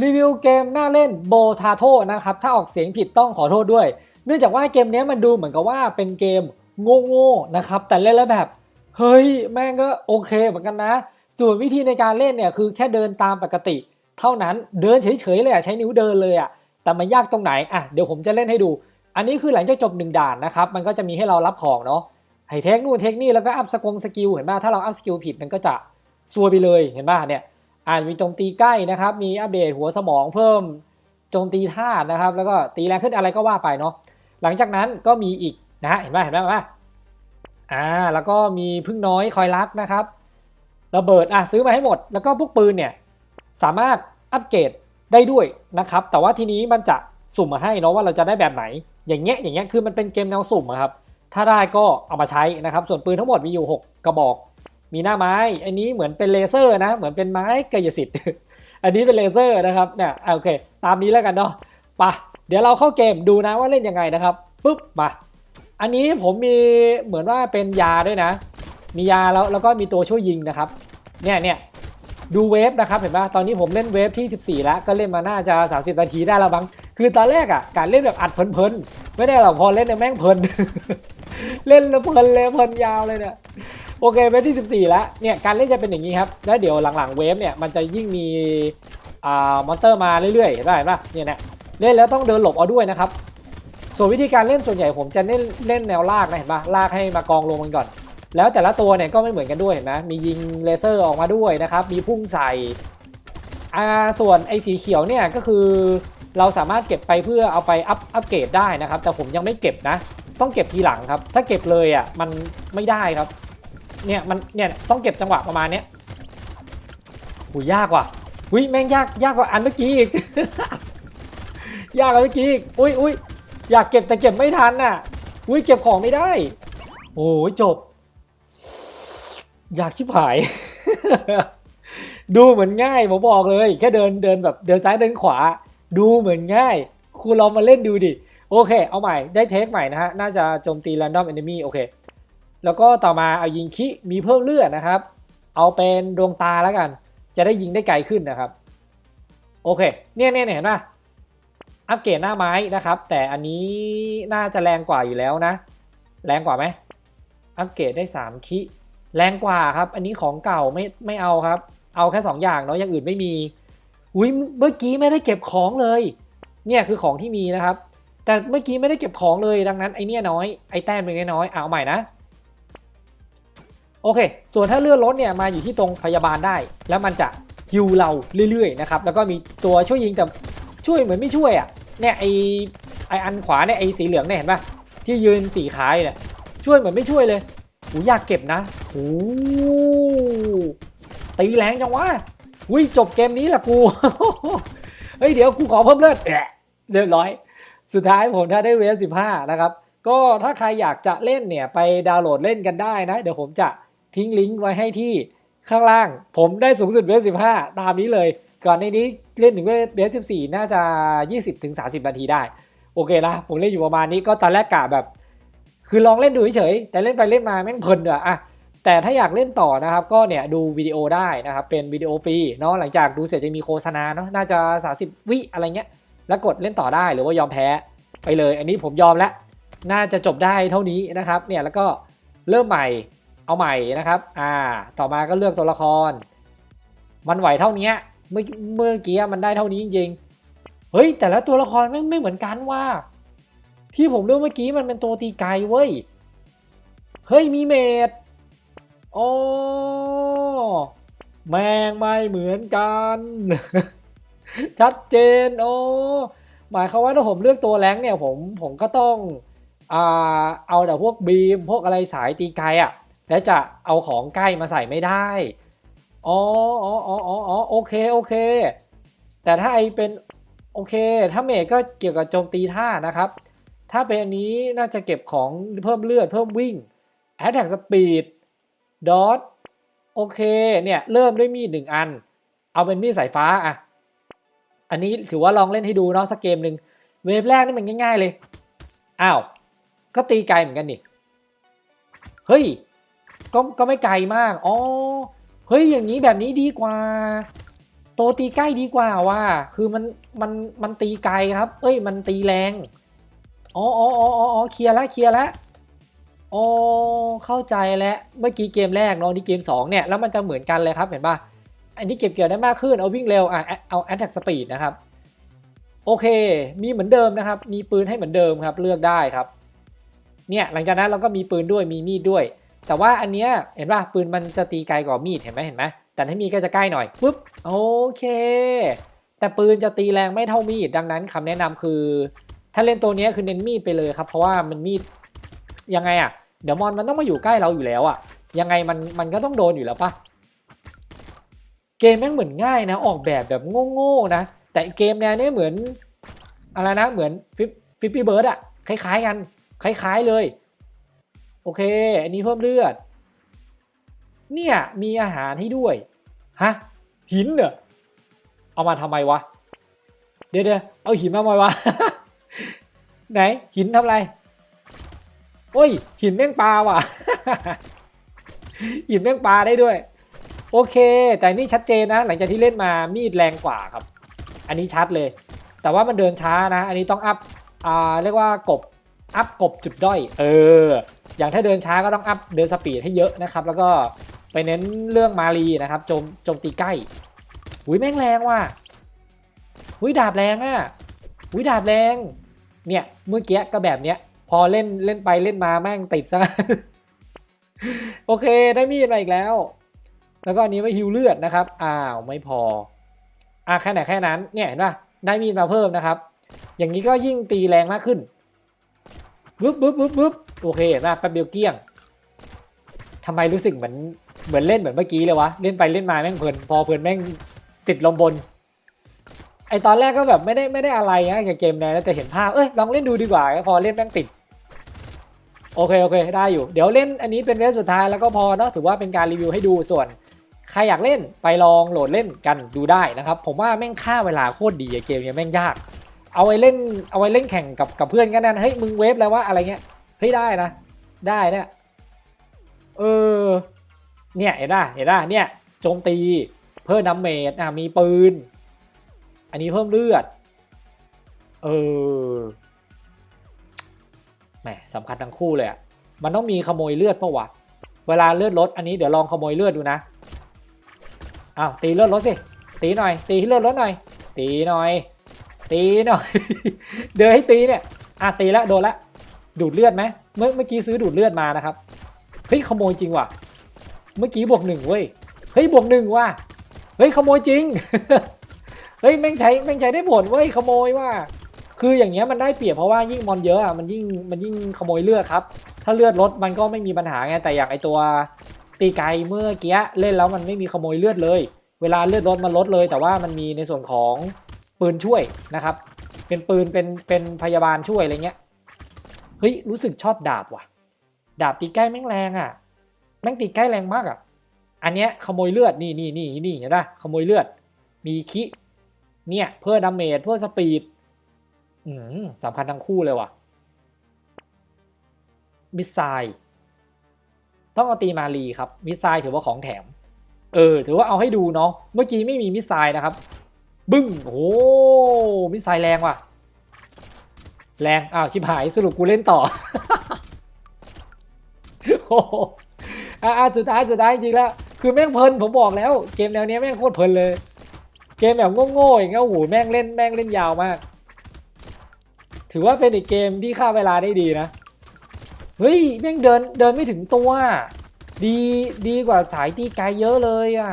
รีวิวเกมน่าเล่นโบทาโ o นะครับ ถ้าออกเสียงผิดต้องขอโทษด้วย เนื่องจากว่าเกมนี้มันดูเหมือนกับว่าเป็นเกมโง่ๆนะครับ แต่เล่นแล้วแบบ เฮ้ย แม่งก็โอเคเหมือนกันนะ ส่วนวิธีในการเล่นเนี่ยคือแค่เดินตามปกติ เท่านั้นเดินเฉยๆเลยอะใช้นิ้วเดินเลยอะแต่มันยากตรงไหนอะเดี๋ยวผมจะเล่นให้ดู อันนี้คือหลังจากจบหนึ่งด่านนะครับมันก็จะมีให้เรารับของเนาะให้เทคนู่นเทคนี่แล้วก็อัพสกงสกิลเห็นป่ะถ้าเราอัพสกิลผิดมันก็จะซวยไปเลยเห็นป่ะเนี่ย อาจมีโจมตีใกล้นะครับ มีอัปเดตหัวสมองเพิ่มโจมตีธาตุนะครับ แล้วก็ตีแรงขึ้นอะไรก็ว่าไปเนาะหลังจากนั้นก็มีอีกนะฮะเห็นป่ะเห็นป่ะเห็นป่ะอ่าแล้วก็มีพึ่งน้อยคอยรักนะครับระเบิดอะซื้อมาให้หมด แล้วก็พวกปืนเนี่ยสามารถอัปเกรดได้ด้วยนะครับ แต่ว่าทีนี้มันจะสุ่มมาให้เนาะว่าเราจะได้แบบไหน อย่างเงี้ยอย่างเงี้ยคือมันเป็นเกมแนวสุ่มอะครับถ้าได้ก็เอามาใช้นะครับ ส่วนปืนทั้งหมดมีอยู่ 6 กระบอก มีหน้าไม้ อันนี้เหมือนเป็นเลเซอร์นะ เหมือนเป็นไม้กายสิทธิ์ อันนี้เป็นเลเซอร์นะครับ เนี่ยโอเค ตามนี้แล้วกันเนาะปะเดี๋ยวเราเข้าเกมดูนะว่าเล่นยังไงนะครับ ปุ๊บ มา อันนี้ผมมีเหมือนว่าเป็นยาด้วยนะ มียาแล้วแล้วก็มีตัวช่วยยิงนะครับ เนี่ยเนี่ยดูเวฟนะครับเห็นปะตอนนี้ผมเล่นเวฟที่ 14 แล้ว ก็เล่นมาน่าจะ 30 นาทีได้แล้วบ้ง คือตอนแรกอะการเล่นแบบอัดเพลินๆ ไม่ได้หรอกพอเล่นเนี่ยแม่งเพลิน เล่นแล้วเพลินเลยเพลินยาวเลยเนี่ย โอเคเวฟที่ 14 แล้วเนี่ยการเล่นจะเป็นอย่างนี้ครับ แล้วเดี๋ยวหลังๆเวฟเนี่ยมันจะยิ่งมีอ่ามอนเตอร์มาเรื่อยๆเห็นปะเห็นปะเนี่ยเนี่ยเล่นแล้วต้องเดินหลบเอาด้วยนะครับ ส่วนวิธีการเล่นส่วนใหญ่ผมจะเล่นเล่นแนวลากนะเห็นปะลากให้มากองลงมันก่อน แล้วแต่ละตัวเนี่ยก็ไม่เหมือนกันด้วยเห็นไหมมียิงเลเซอร์ออกมาด้วยนะครับมีพุ่งใส่อ่าส่วนไอ้สีเขียวเนี่ยก็คือเราสามารถเก็บไปเพื่อเอาไปอัพอัพเกรดได้นะครับ แต่ผมยังไม่เก็บนะ ต้องเก็บทีหลังครับ ถ้าเก็บเลยอะมันไม่ได้ครับ เนี่ยมันเนี่ยต้องเก็บจังหวะประมาณเนี้ยหูยากว่ะอุ้ยแม่งยากยากกว่าอันเมื่อกี้อีก ยากกว่าเมื่อกี้อีกอุ้ยอุ้ยอยากเก็บแต่เก็บไม่ทันน่ะอุ้ยเก็บของไม่ได้ โอ้ยจบ อยากชิบหาย ดูเหมือนง่ายผมบอกเลย แค่เดินเดินแบบเดินซ้ายเดินขวา ดูเหมือนง่ายคุณลองมาเล่นดูดิ โอเค เอาใหม่ได้เทคใหม่นะฮะ น่าจะโจมตี random enemy โอเค แล้วก็ต่อมาเอายิงคิมีเพิ่มเลือดนะครับ เอาเป็นดวงตาแล้วกัน จะได้ยิงได้ไกลขึ้นนะครับ โอเค เนี่ยเนี่ยเห็นไหมอัปเกรดหน้าไม้นะครับ แต่อันนี้น่าจะแรงกว่าอยู่แล้วนะ แรงกว่าไหมอัปเกรดได้ 3 คิแรงกว่าครับ อันนี้ของเก่าไม่ไม่เอาครับ เอาแค่ 2 อย่างเนาะอย่างอื่นไม่มีอุ้ยเมื่อกี้ไม่ได้เก็บของเลย เนี่ยคือของที่มีนะครับ แต่เมื่อกี้ไม่ได้เก็บของเลยดังนั้นไอเนี่ยน้อยไอแต้มเป็นน้อยเอาใหม่นะ โอเค ส่วนถ้าเลื่อนรถเนี่ยมาอยู่ที่ตรงพยาบาลได้ แล้วมันจะฮิวเราเรื่อยๆนะครับ แล้วก็มีตัวช่วยยิงแต่ช่วยเหมือนไม่ช่วยอะ เนี่ยไอไออันขวาเนี่ยไอสีเหลืองเนี่ยเห็นปะที่ยืนสีขายเนี่ยช่วยเหมือนไม่ช่วยเลยหูอยากเก็บนะโอ้ตีแรงจังวะอุ้ยจบเกมนี้แหละกู เฮ้ยเดี๋ยวกูขอเพิ่มเลือดเรียบร้อย สุดท้ายผมถ้าได้เวฟ15นะครับ ก็ถ้าใครอยากจะเล่นเนี่ยไปดาวน์โหลดเล่นกันได้นะ เดี๋ยวผมจะ ทิ้งลิงก์ไว้ให้ที่ข้างล่าง ผมได้สูงสุดเวฟ15ตามนี้เลย ก่อนในนี้เล่นถึงเวฟ14น่าจะ20-30นาทีได้ โอเคนะผมเล่นอยู่ประมาณนี้ก็ตอนแรกกะแบบ คือลองเล่นดูเฉยๆแต่เล่นไปเล่นมาแม่งเพลินด้วยอะแต่ถ้าอยากเล่นต่อนะครับก็เนี่ยดูวิดีโอได้นะครับเป็นวิดีโอฟรีเนาะหลังจากดูเสร็จจะมีโฆษณาเนาะน่าจะ 30 วิอะไรเงี้ย แล้วกดเล่นต่อได้หรือว่ายอมแพ้ไปเลย อันนี้ผมยอมแล้ว น่าจะจบได้เท่านี้นะครับเนี่ยแล้วก็เริ่มใหม่ เอาใหม่นะครับ อ่า ต่อมาก็เลือกตัวละคร มันไหวเท่านี้เมื่อเมื่อกี้มันได้เท่านี้จริงๆ เฮ้ย แต่ละตัวละครไม่ไม่เหมือนกันว่า ที่ผมเลือกเมื่อกี้มันเป็นตัวตีไกเว้ย เฮ้ย มีเมดโอ้แมงไม่เหมือนกัน ชัดเจน โอ้หมายความว่าถ้าผมเลือกตัวแรงเนี่ยผมผมก็ต้อง อ่า เอาแต่พวกบีมพวกอะไรสายตีไกอะ่ะ แล้วจะเอาของใกล้มาใส่ไม่ได้ อ๋ออ๋ออ๋ออ๋อโอเค โอเค แต่ถ้าไอเป็นโอเค ถ้าเมจก็เกี่ยวกับโจมตีท่านะครับ ถ้าเป็นอันนี้น่าจะเก็บของเพิ่มเลือดเพิ่มวิ่ง Attack Speed Dot โอเค เนี่ย เริ่มด้วยมีดหนึ่งอัน เอาเป็นมีดสายฟ้าอะอันนี้ถือว่าลองเล่นให้ดูเนาะสักเกมหนึ่งเวฟแรกนี่มันง่าย ๆเลย อ้าว ก็ตีไกลเหมือนกันนี่ เฮ้ย ก็ก็ไม่ไกลมากอ๋อเฮ้ยอย่างนี้แบบนี้ดีกว่า โตตีใกล้ดีกว่าว่ะคือมันมันมันตีไกลครับ เอ้ยมันตีแรงอ๋ออ๋ออ๋ออ๋อเคลียร์แล้วเคลียร์แล้วอ๋อเข้าใจแล้วเมื่อกี้เกมแรกเนาะนี่เกมสองเนี่ย แล้วมันจะเหมือนกันเลยครับเห็นป่ะอันนี้เก็บเกี่ยวได้มากขึ้นเอาวิ่งเร็วอะเอา attack speed นะครับ โอเค มีเหมือนเดิมนะครับ มีปืนให้เหมือนเดิมครับ เลือกได้ครับ เนี่ยหลังจากนั้นเราก็มีปืนด้วยมีมีดด้วย แต่ว่าอันเนี้ยเห็นป่ะปืนมันจะตีไกลกว่ามีดเห็นไหมเห็นไหมแต่ถ้ามีก็จะใกล้หน่อยปุ๊บโอเค แต่ปืนจะตีแรงไม่เท่ามีดดังนั้นคำแนะนำคือ ถ้าเล่นตัวเนี้ยคือเน้นมีดไปเลยครับ เพราะว่ามันมีดยังไงอะเดี๋ยวมอนมันต้องมาอยู่ใกล้เราอยู่แล้วอะยังไงมันมันก็ต้องโดนอยู่แล้วปะเกมแม่งเหมือนง่ายนะ ออกแบบแบบโง่ๆนะ แต่เกมแนวนี้เหมือนอะไรนะเหมือนฟิปฟิปปี้เบิร์ดอะคล้ายๆกัน คล้าย ๆเลย โอเค อันนี้เพิ่มเลือด เนี่ยมีอาหารให้ด้วย ฮะ หินเหรอเอามาทำไมวะ เดี๋ยวเดี๋ยวเอาหินมาทำไมวะ ไหนหินทำอะไร โอ้ย หินแม่งปลาว่ะ หินแม่งปลาได้ด้วย โอเค แต่นี่ชัดเจนนะ หลังจากที่เล่นมามีดแรงกว่าครับ อันนี้ชัดเลย แต่ว่ามันเดินช้านะ อันนี้ต้องอัพ อ่า เรียกว่ากบ อัพกบจุดด้อย เออ อย่างถ้าเดินช้าก็ต้องอัพเดินสปีดให้เยอะนะครับ แล้วก็ไปเน้นเรื่องมารีนะครับโจมโจมตีใกล้หุยแม่งแรงว่ะหุยดาบแรงอะหุยดาบแรง เนี่ยเมื่อกี้ก็แบบเนี้ย พอเล่นเล่นไปเล่นมาแม่งติดซะโอเคได้มีดมาอีกแล้ว แล้วก็อันนี้ไว้ฮิวเลือดนะครับ อ้าวไม่พอ อะแค่ไหนแค่นั้น เนี่ยเห็นป่ะได้มีดมาเพิ่มนะครับ อย่างนี้ก็ยิ่งตีแรงมากขึ้น ปึ๊บปึ๊บปึ๊บปึ๊บโอเคเห็นป่ะแป๊บเดียวเกลี้ยงทำไมรู้สึกเหมือนเหมือนเล่นเหมือนเมื่อกี้เลยวะเล่นไปเล่นมาแม่งเพลินพอเพลินแม่งติดลมบนไอตอนแรกก็แบบไม่ได้ไม่ได้อะไรนะกับเกมแนวแต่เห็นภาพเอ้ยลองเล่นดูดีกว่าพอเล่นแม่งติดโอเคโอเคได้อยู่ เดี๋ยวเล่นอันนี้เป็นเวฟสุดท้ายแล้วก็พอเนาะถือว่าเป็นการรีวิวให้ดูส่วน ใครอยากเล่นไปลองโหลดเล่นกันดูได้นะครับ ผมว่าแม่งค่าเวลาโคตรดีอเกมเนี้ยแม่งยาก เอาไว้เล่นเอาไว้เล่นแข่งกับกับเพื่อนกันนะเฮ้ยมึงเวฟแล้วว่าอะไรเงี้ยเฮ้ยได้นะ ได้เนี่ยเออเนี่ยเห็นป่ะเห็นป่ะเนี่ยโจมตีเพิ่มดาเมจอะมีปืน อันนี้เพิ่มเลือด เออแหมสำคัญทั้งคู่เลยอะมันต้องมีขโมยเลือดปะวะเวลาเลือดลดอันนี้เดี๋ยวลองขโมยเลือดดูนะอ้าวตีเลือดลดสิตีหน่อย ตีเลือดลดหน่อย ตีหน่อย ตีหน่อย เดินให้ตีเนี่ยอะตีแล้วโดนละดูดเลือดไหมเมื่อเมื่อกี้ซื้อดูดเลือดมานะครับเฮ้ยขโมยจริงว่ะ เมื่อกี้บวกหนึ่งเว้ยเฮ้ยบวกหนึ่งว่ะเฮ้ยขโมยจริงเฮ้ยแม่งใช้แม่งใช้ได้ผลเว้ยขโมยว่ะคืออย่างเงี้ยมันได้เปรียบเพราะว่ายิ่งมอนเยอะอะมันยิ่งมันยิ่งขโมยเลือดครับ ถ้าเลือดลดมันก็ไม่มีปัญหาไงแต่อย่างไอตัวตีไกเมื่อกี้เล่นแล้วมันไม่มีขโมยเลือดเลย เวลาเลือดลดมันลดเลย แต่ว่ามันมีในส่วนของ ปืนช่วยนะครับ เป็นปืนเป็นเป็นพยาบาลช่วยอะไรเงี้ยเฮ้ยรู้สึกชอบดาบว่ะ ดาบตีใกล้แม่งแรงอะแม่งตีใกล้แรงมากอะอันเนี้ยขโมยเลือดนี่นี่นี่นี่เห็นปะขโมยเลือด มีคิเนี่ยเพื่อดาเมจเพื่อสปีดอืมสำคัญทั้งคู่เลยว่ะมิสไซล์ต้องเอาตีมารีครับมิสไซล์ถือว่าของแถม เออ ถือว่าเอาให้ดูเนาะเมื่อกี้ไม่มีมิสไซล์นะครับ บึ้งโอ้มิสไซล์แรงว่ะ แรงอ้าวชิบหายสรุปกูเล่นต่อโอ้โหอ่าสุดท้ายสุดท้ายจริงแล้วคือแม่งเพลินผมบอกแล้ว เกมแนวเนี้ยแม่งโคตรเพลินเลย เกมแบบโง่ๆอย่างเงี้ยโอ้โหแม่งเล่นแม่งเล่นยาวมาก ถือว่าเป็นอีกเกมที่ฆ่าเวลาได้ดีนะเฮ้ยแม่งเดินเดินไม่ถึงตัว ดีดีกว่าสายตีไกลเยอะเลยอะ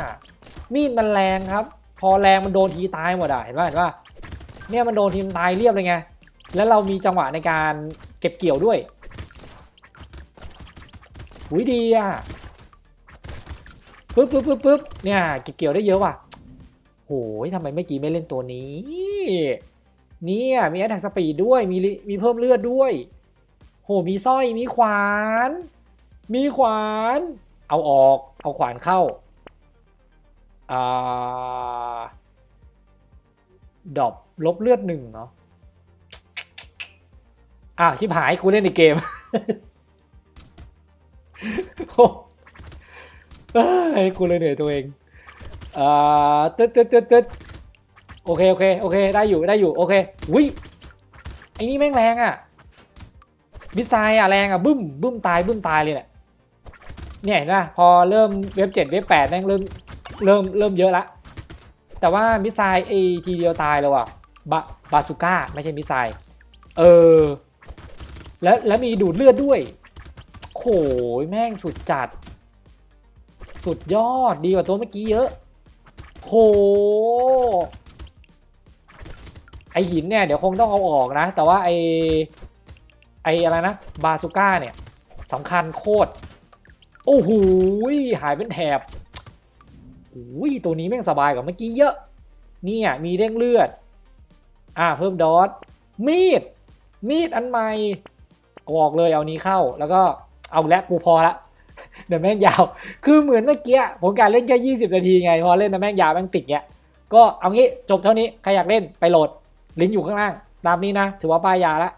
มีดมันแรงครับ พอแรงมันโดนทีตายหมดอะเห็นป่ะเห็นป่ะเนี่ยมันโดนทีมตายเรียบเลยไงแล้วเรามีจังหวะในการเก็บเกี่ยวด้วยหุยดีอะปึ๊บปึ๊บปึ๊บปึ๊บเนี่ยเก็บเกี่ยวได้เยอะว่ะโหยทำไมเมื่อกี้ไม่เล่นตัวนี้เนี่ยมีแอตแทกสปีดด้วยมีมีเพิ่มเลือดด้วย โหมีสร้อยมีขวาน มีขวาน เอาออกเอาขวานเข้า ดอบลบเลือดหนึ่งเนาะอ้าวชิบหายกูเล่นในเกมโอ้เอ้กูเลยเหนื่อยตัวเองเอ่อตึ๊ดตึ๊ดตึ๊ดตึ๊ดโอเคโอเคโอเคได้อยู่ได้อยู่โอเควิไอ้นี่แม่งแรงอะมิสไซล์อะแรงอะบึ้มบึ้มตายบึ้มตายเลยเนี่ยเนี่ยนะพอเริ่มเว็บเจ็ดเว็บแปดแม่งเริ่ม เริ่มเริ่มเยอะละ แต่ว่ามิสไซล์ไอทีเดียวตายแล้วอะบาบาซูก้าไม่ใช่มิสไซล์เออแล้วแล้วมีดูดเลือดด้วยโหยแม่งสุดจัด สุดยอดดีกว่าตัวเมื่อกี้เยอะโหไอหินเนี่ยเดี๋ยวคงต้องเอาออกนะ แต่ว่าไอไออะไรนะบาซูก้าเนี่ยสำคัญโคตร โอ้โหหายเป็นแถบ โอ้ยตัวนี้แม่งสบายกว่าเมื่อกี้เยอะ เนี่ยมีเร่งเลือด อ่าเพิ่มดอทมีด มีดอันใหม่เอกเลยเอานี้เข้าแล้วก็เอาและกูพอละเดี๋ยวแม่งยาว คือเหมือนเมื่อกี้ผมการเล่นแค่20 นาทีไง พอเล่นนะแม่งยาวแม่งติดเงี้ย ก็เอางี้จบเท่านี้ ใครอยากเล่นไปโหลด ลิงก์อยู่ข้างล่าง ตามนี้นะ ถือว่าป้ายยาละ